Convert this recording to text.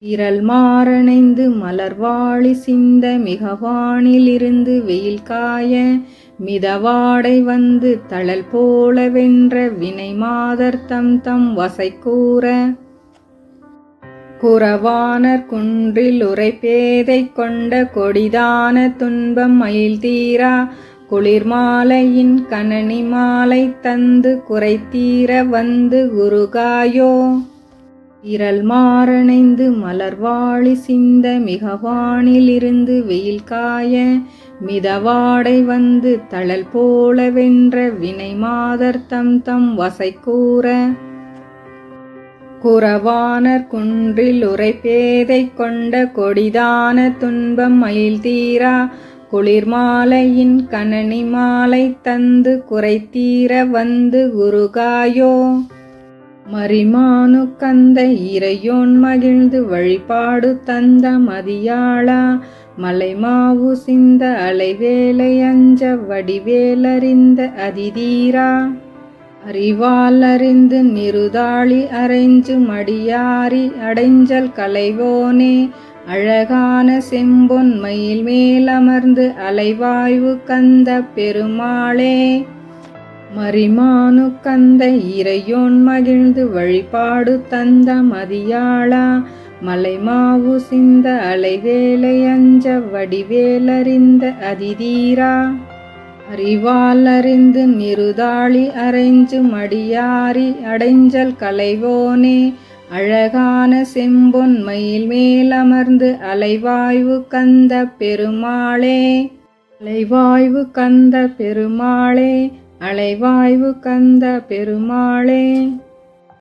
இரல் மாறணைந்து மலர்வாழி சிந்த மிகவானிலிருந்து வெயில் காய மிதவாடை வந்து தழல் போல வென்ற வினை மாதர் தம் தம் வசை கூற. குறவானர் குன்றில் உரைப்பேதை கொண்ட கொடிதான துன்பம் மயில் தீரா. குளிர் மாலையின் கணனி மாலை தந்து குறைத்தீர வந்து குருகாயோ இரல் மாறணைந்து மலர்வாழி சிந்த மிகவானிலிருந்து வெயில் காய மிதவாடை வந்து தழல் போல வென்ற வினை மாதர் தம் தம் வசை கூற. குறவானர் குன்றில் உரைப்பேதை கொண்ட கொடிதான துன்பம் மயில் தீரா. குளிர் மாலையின் கணனி மாலை தந்து குறைத்தீர வந்து குருகாயோ. மரிமானு கந்த இறையோன் மகிழ்ந்து வழிபாடு தந்த மதியாளா. மலைமாவு சிந்த அலைவேலை அஞ்ச வடிவேலறிந்த அதிதீரா. அறிவாலறிந்து நிருதாளி அரைஞ்சு மடியாரி அடைஞ்சல் கலைவோனே. அழகான செம்பொன் மயில் மேலமர்ந்து அலைவாய்வு கந்த பெருமாளே. மரிமானு கந்த இறையோன் மகிழ்ந்து வழிபாடு தந்த மதியாளா. மலைமாவு சிந்த அலைவேலை அஞ்ச வடிவேலறிந்த அதிதீரா. அறிவால் அறிந்து நிருதாளி அரைஞ்சு மடியாரி அடைஞ்சல் கலைவோனே. அழகான செம்பொன் மயில் மேலமர்ந்து அலைவாய்வு கந்த பெருமாளே. அலைவாய்வு கந்த பெருமாளே. அலைவாய்வு கந்த பெருமாளே.